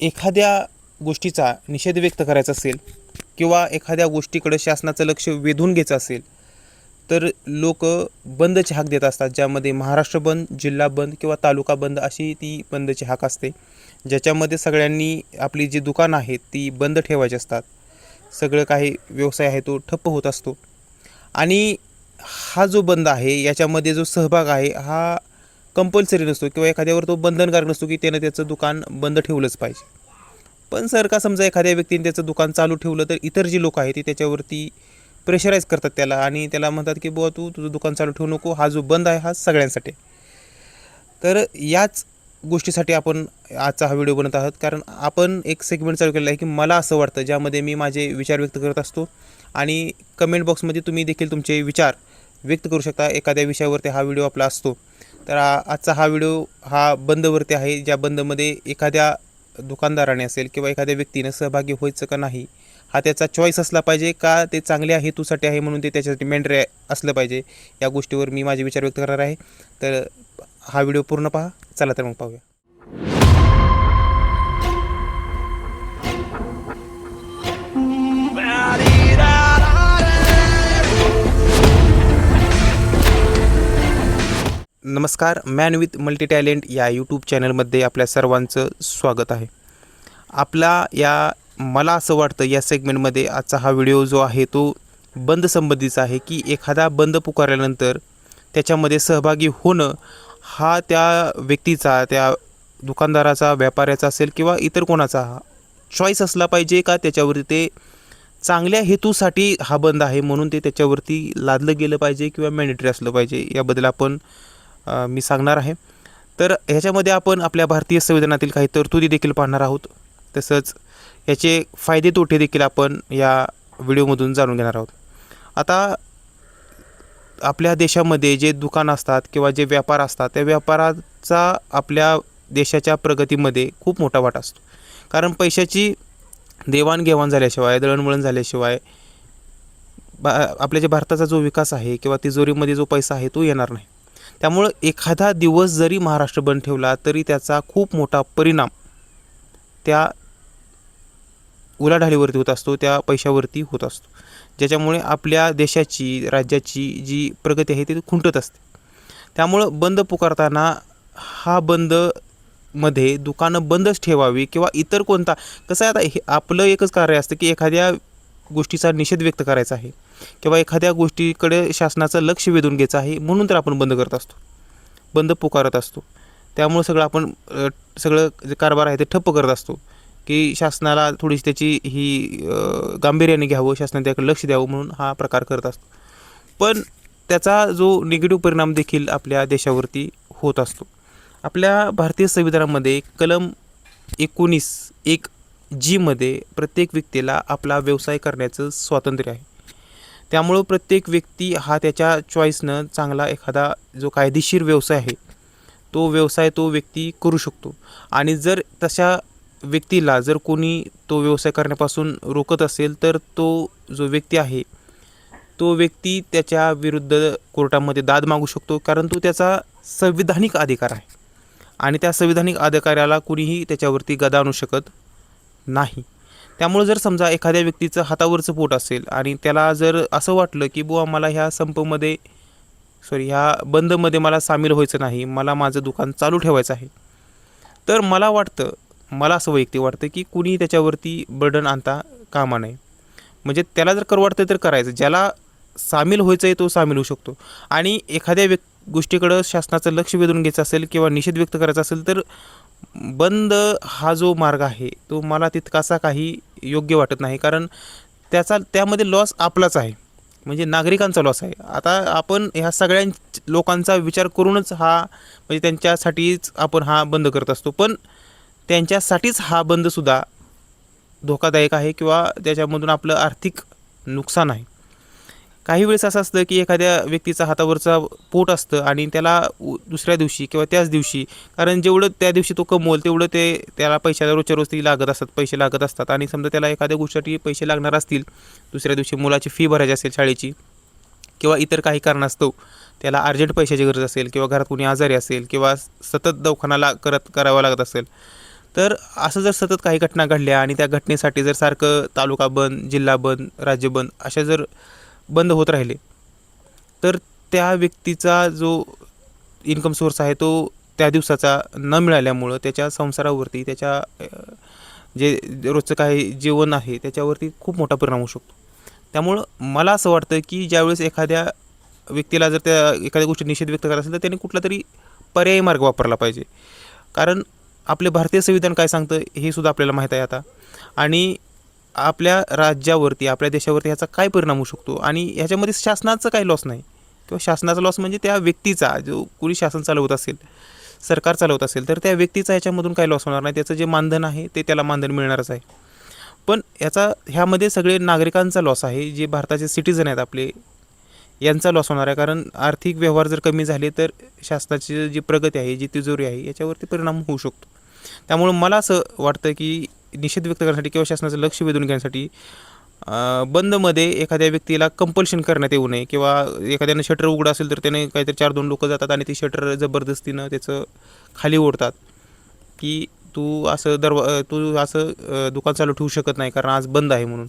एखाद्या गोष्टीचा निषेध व्यक्त करायचा असेल किंवा एखाद्या गोष्टीकडे शासनाचं लक्ष वेधून घ्यायचं असेल तर लोक बंदचे हाक देत असतात ज्यामध्ये महाराष्ट्र बंद जिल्हा बंद किंवा तालुका बंद अशी ती बंदची हाक असते. ज्याच्यामध्ये सगळ्यांनी आपली जी दुकानं आहेत ती बंद ठेवायची असतात. सगळं काही व्यवसाय आहे तो ठप्प होत असतो. आणि हा जो बंद आहे याच्यामध्ये जो सहभाग आहे हा कंपल्सरी नसतो किंवा एखाद्यावर तो बंधनकारक नसतो की त्यानं त्याचं दुकान बंद ठेवलंच पाहिजे. पण सर का समजा एखाद्या व्यक्तीने त्याचं दुकान चालू ठेवलं तर इतर जी लोक आहेत ती त्याच्यावरती प्रेशराईज करतात त्याला आणि त्याला म्हणतात की बुवा तू तुझं दुकान चालू ठेवू नको हा जो बंद आहे हा सगळ्यांसाठी तर याच गोष्टीसाठी आपण आजचा हा व्हिडिओ बनत आहोत. कारण आपण एक सेगमेंट चालू केलेला आहे की मला असं वाटतं ज्यामध्ये मी माझे विचार व्यक्त करत असतो आणि कमेंट बॉक्समध्ये तुम्ही देखील तुमचे विचार व्यक्त करू शकता. एखाद्या विषयावरती हा व्हिडिओ आपला असतो. तर आजचा हा व्हिडिओ हा बंदवरती आहे ज्या बंदमध्ये एखाद्या दुकानदाराने असेल किंवा एखाद्या व्यक्तीनं सहभागी व्हायचं का नाही हा त्याचा चॉईस असला पाहिजे का ते चांगल्या हेतूसाठी आहे म्हणून ते त्याच्यासाठी मेंढरे असलं पाहिजे. या गोष्टीवर मी माझे विचार व्यक्त करणार आहे. तर हा व्हिडिओ पूर्ण पहा. चला तर मग पाहूया. नमस्कार मॅन विथ मल्टी टॅलेंट या यूट्यूब चॅनलमध्ये आपल्या सर्वांचं स्वागत आहे. आपला या मला असं वाटतं या सेगमेंटमध्ये आजचा हा व्हिडिओ जो आहे तो बंद संबंधीचा आहे की एखादा बंद पुकारल्यानंतर त्याच्यामध्ये सहभागी होणं हा त्या व्यक्तीचा त्या दुकानदाराचा व्यापाऱ्याचा असेल किंवा इतर कोणाचा चॉईस असला पाहिजे का त्याच्यावरती ते चांगल्या हेतूसाठी हा बंद आहे म्हणून ते त्याच्यावरती लादलं गेलं पाहिजे किंवा मॅन्डेटरी असलं पाहिजे याबद्दल आपण मी सांगणार आहे. तर ह्याच्यामध्ये आपण आपल्या भारतीय संविधानातील काही तरतुदी देखील पाहणार आहोत. तसंच याचे फायदे तोटे देखील आपण या व्हिडिओमधून जाणून घेणार आहोत. आता आपल्या देशामध्ये जे दुकान असतात किंवा जे व्यापार असतात त्या व्यापाराचा आपल्या देशाच्या प्रगतीमध्ये खूप मोठा वाटा असतो. कारण पैशाची देवाणघेवाण झाल्याशिवाय दळणवळण झाल्याशिवाय बा आपल्या जे भारताचा जो विकास आहे किंवा तिजोरीमध्ये जो पैसा आहे तो येणार नाही. त्यामुळं एखादा दिवस जरी महाराष्ट्र बंद ठेवला तरी त्याचा खूप मोठा परिणाम त्या उलाढालीवरती होत असतो त्या पैशावरती होत असतो. ज्याच्यामुळे आपल्या देशाची राज्याची जी प्रगती आहे ती खुंटत असते. त्यामुळं बंद पुकारताना हा बंदमध्ये दुकानं बंदच ठेवावी किंवा इतर कोणता कसं आहे आता हे आपलं एकच कार्य असतं की एखाद्या गोष्टीचा निषेध व्यक्त करायचा आहे. किंवा एखाद्या गोष्टीकडे शासनाचं लक्ष वेधून घ्यायचं आहे म्हणून तर आपण बंद करत असतो. बंद पुकारत असतो. त्यामुळं सगळं आपण सगळं जे कारभार आहे ते ठप्प करत असतो. की शासनाला थोडीशी त्याची ही गांभीर्याने घ्यावं शासनाने त्याकडे लक्ष द्यावं म्हणून हा प्रकार करत असतो. पण त्याचा जो निगेटिव्ह परिणाम देखील आपल्या देशावरती होत असतो. आपल्या भारतीय संविधानामध्ये कलम एकोणीस एक जीमध्ये प्रत्येक व्यक्तीला आपला व्यवसाय करण्याचं स्वातंत्र्य आहे. त्यामुळं प्रत्येक व्यक्ती हा त्याच्या चॉईसनं चांगला एखादा जो कायदेशीर व्यवसाय आहे तो व्यवसाय तो व्यक्ती करू शकतो. आणि जर तशा व्यक्तीला जर कोणी तो व्यवसाय करण्यापासून रोखत असेल तर तो जो व्यक्ती आहे तो व्यक्ती त्याच्या विरुद्ध कोर्टामध्ये दाद मागू शकतो कारण तो त्याचा संविधानिक अधिकार आहे. आणि त्या संविधानिक अधिकाऱ्याला कुणीही त्याच्यावरती गदा आणू शकत नाही. त्यामुळे जर समजा एखाद्या व्यक्तीचं हातावरचं पोट असेल आणि त्याला जर असं वाटलं की बुवा मला ह्या संपमध्ये सॉरी ह्या बंदमध्ये मला सामील व्हायचं नाही मला माझं दुकान चालू ठेवायचं आहे. तर मला वाटतं मला असं वैयक्तिक वाटतं की कुणी त्याच्यावरती बर्डन आणता कामा नये. म्हणजे त्याला जर कर वाटतं तर करायचं. ज्याला सामील व्हायचं आहे तो सामील होऊ शकतो. आणि एखाद्या व्यक् गोष्टीकडं शासनाचं लक्ष वेधून घ्यायचं असेल किंवा निषेध व्यक्त करायचा असेल तर बंद हा जो मार्ग आहे तो मला तितकासा काही योग्य वाटत नाही. कारण त्याचा त्यामध्ये लॉस आपलाच आहे. म्हणजे नागरिकांचा लॉस आहे. आता आपण ह्या सगळ्या लोकांचा विचार करूनच हा म्हणजे त्यांच्यासाठीच आपण हा बंद करत असतो. पण त्यांच्यासाठीच हा बंदसुद्धा धोकादायक आहे किंवा त्याच्यामधून आपलं आर्थिक नुकसान आहे. काही वेळेस असं असतं की एखाद्या व्यक्तीचा हातावरचा पोट असतं आणि त्याला उ- दुसऱ्या दिवशी किंवा त्याच दिवशी कारण जेवढं त्या दिवशी तो कमवल तेवढं ते त्याला पैशाला रोजच्या रोज ती लागत असतात पैसे लागत असतात. आणि समजा त्याला एखाद्या गोष्टीसाठी पैसे लागणार असतील दुसऱ्या दिवशी मुलाची फी भरायची असेल शाळेची किंवा इतर काही कारणास्तव त्याला अर्जंट पैशाची गरज असेल किंवा घरात कोणी आजारी असेल किंवा सतत दवाखानाला करत करावा लागत असेल तर असं जर सतत काही घटना घडल्या आणि त्या घटनेसाठी जर सारखं तालुका बंद जिल्हा बंद राज्य बंद अशा जर बंद होत राहिले. तर त्या व्यक्तीचा जो इन्कम सोर्स आहे तो त्या दिवसाचा न मिळाल्यामुळं त्याच्या संसारावरती त्याच्या जे रोजचं काही जेवण आहे त्याच्यावरती खूप मोठा परिणाम होऊ शकतो. त्यामुळं मला असं वाटतं की ज्यावेळेस एखाद्या व्यक्तीला जर त्या एखाद्या गोष्टी निषेध व्यक्त करायला असेल तर त्यांनी कुठला तरी पर्यायी मार्ग वापरला पाहिजे. कारण आपले भारतीय संविधान काय सांगतं हे सुद्धा आपल्याला माहीत आहे आता. आणि आपल्या राज्यावरती आपल्या देशावरती ह्याचा काय परिणाम होऊ शकतो? आणि ह्याच्यामध्ये शासनाचं काही लॉस नाही? किंवा शासनाचा लॉस म्हणजे त्या व्यक्तीचा जो कुणी शासन चालवत असेल सरकार चालवत असेल तर त्या व्यक्तीचा ह्याच्यामधून काही लॉस होणार नाही? त्याचं जे मानधन आहे ते त्याला मानधन मिळणारच आहे. पण याचा ह्यामध्ये सगळे नागरिकांचा लॉस आहे जे भारताचे सिटीजन आहेत आपले यांचा लॉस होणार आहे. कारण आर्थिक व्यवहार जर कमी झाले तर शासनाची जी प्रगती आहे जी तिजोरी आहे याच्यावरती परिणाम होऊ शकतो. त्यामुळं मला असं वाटतं की निषेध व्यक्त करण्यासाठी किंवा शासनाचं लक्ष वेधून घेण्यासाठी बंदमध्ये एखाद्या व्यक्तीला कंपल्शन करण्यात येऊ नये किंवा एखाद्यानं शटर उघडं असेल तर त्याने काहीतरी चार दोन लोक जातात आणि ती शटर जबरदस्तीनं त्याचं खाली ओढतात. की तू असं दरवा तू असं दुकान चालू ठेवू शकत नाही कारण आज बंद आहे म्हणून.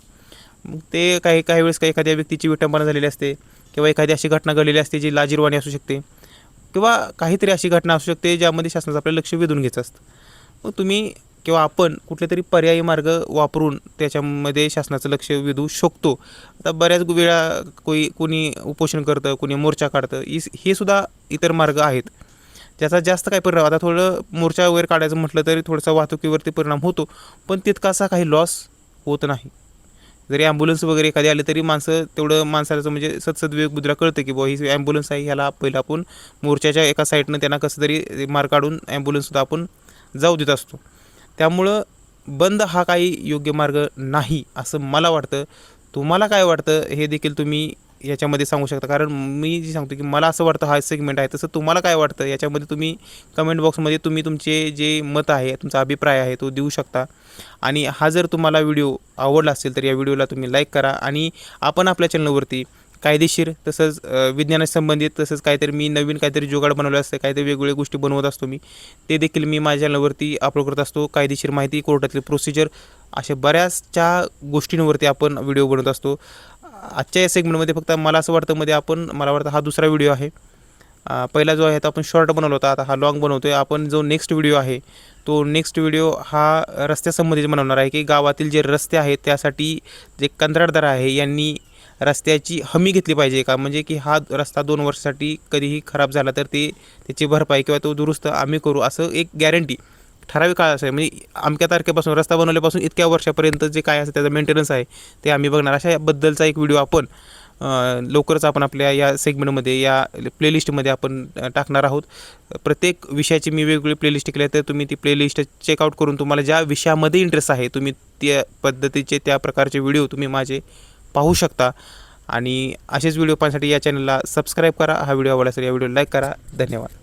मग ते काही काही वेळेस काही एखाद्या व्यक्तीची विटंबना झालेली असते किंवा एखादी अशी घटना घडलेली असते जी लाजीरवाणी असू शकते किंवा काहीतरी अशी घटना असू शकते ज्यामध्ये शासनाचं आपलं लक्ष वेधून घ्यायचं असतं. मग तुम्ही किंवा आपण कुठले तरी पर्यायी मार्ग वापरून त्याच्यामध्ये शासनाचं लक्ष वेधू शकतो. आता बऱ्याच वेळा कोई कोणी उपोषण करतं कोणी मोर्चा काढतं इस हे सुद्धा इतर मार्ग आहेत. त्याचा जास्त काही परिणाम आता थोडं मोर्चा वगैरे काढायचं म्हटलं तरी थोडासा वाहतुकीवरती परिणाम होतो पण तितकासा काही लॉस होत नाही. जरी ॲम्ब्युलन्स वगैरे एखादी आली तरी माणसं तेवढं माणसाचं म्हणजे सत्सद्विवेक विवेक बुद्रा कळतं की बुवा ही ॲम्ब्युलन्स आहे ह्याला पहिलं आपण मोर्चाच्या एका साईडनं त्यांना कसं तरी मार काढून ॲम्ब्युलन्ससुद्धा आपण जाऊ देत असतो. त्यामुळं बंद हा काही योग्य मार्ग नाही असं मला वाटतं. तुम्हाला काय वाटतं हे देखील तुम्ही याच्यामध्ये सांगू शकता. कारण मी जे सांगतो की मला असं वाटतं हा सेगमेंट आहे. तसं तुम्हाला काय वाटतं याच्यामध्ये तुम्ही कमेंट बॉक्समध्ये तुम्ही तुमचे जे मत आहे तुमचा अभिप्राय आहे तो देऊ शकता. आणि हा जर तुम्हाला व्हिडिओ आवडला असेल तर या व्हिडिओला तुम्ही लाईक करा. आणि आपण आपल्या चॅनलवरती कायदेशीर तसंच अ, विज्ञानाशी संबंधित तसंच काहीतरी मी नवीन काहीतरी जुगाड बनवलं असतं काहीतरी वेगवेगळ्या गोष्टी बनवत असतो मी. ते देखील मी माझ्या चॅनलवरती अपलोड करत असतो. कायदेशीर माहिती कोर्टातली प्रोसिजर अशा बऱ्याचशा गोष्टींवरती आपण व्हिडिओ बनवत असतो. आजच्या या सेगमेंटमध्ये फक्त मला असं वाटतं मध्ये आपण मला वाटतं हा दुसरा व्हिडिओ आहे. पहिला जो आहे तो आपण शॉर्ट बनवला होता आता हा लॉंग बनवतो आहे आपण जो नेक्स्ट व्हिडिओ आहे तो नेक्स्ट व्हिडिओ हा रस्त्यासंबंधीचा बनवणार आहे की गावातील जे रस्ते आहेत त्यासाठी जे कंत्राटदार आहे यांनी रस्त्याची हमी घेतली पाहिजे का? म्हणजे की हा रस्ता दोन वर्षासाठी कधीही खराब झाला तर ते त्याची भरपाई किंवा तो दुरुस्त आम्ही करू असं एक गॅरंटी ठराविक काळ असं म्हणजे अमक्या तारखेपासून रस्ता बनवल्यापासून इतक्या वर्षापर्यंत जे काय असं त्याचं मेंटेनन्स आहे ते आम्ही बघणार. अशाबद्दलचा एक व्हिडिओ आपण लवकरच आपण आपल्या या सेगमेंटमध्ये या प्लेलिस्टमध्ये आपण टाकणार आहोत. प्रत्येक विषयाची मी वेगवेगळी प्लेलिस्ट केली आहे तर तुम्ही ती प्लेलिस्ट चेकआउट करून तुम्हाला ज्या विषयामध्ये इंटरेस्ट आहे तुम्ही त्या पद्धतीचे त्या प्रकारचे व्हिडिओ तुम्ही माझे पाहू शकता. आणि असेच व्हिडिओ पाहण्यासाठी या चॅनलला सबस्क्राईब करा. हा व्हिडिओ आवडला असेल या व्हिडिओ लाईक करा. धन्यवाद.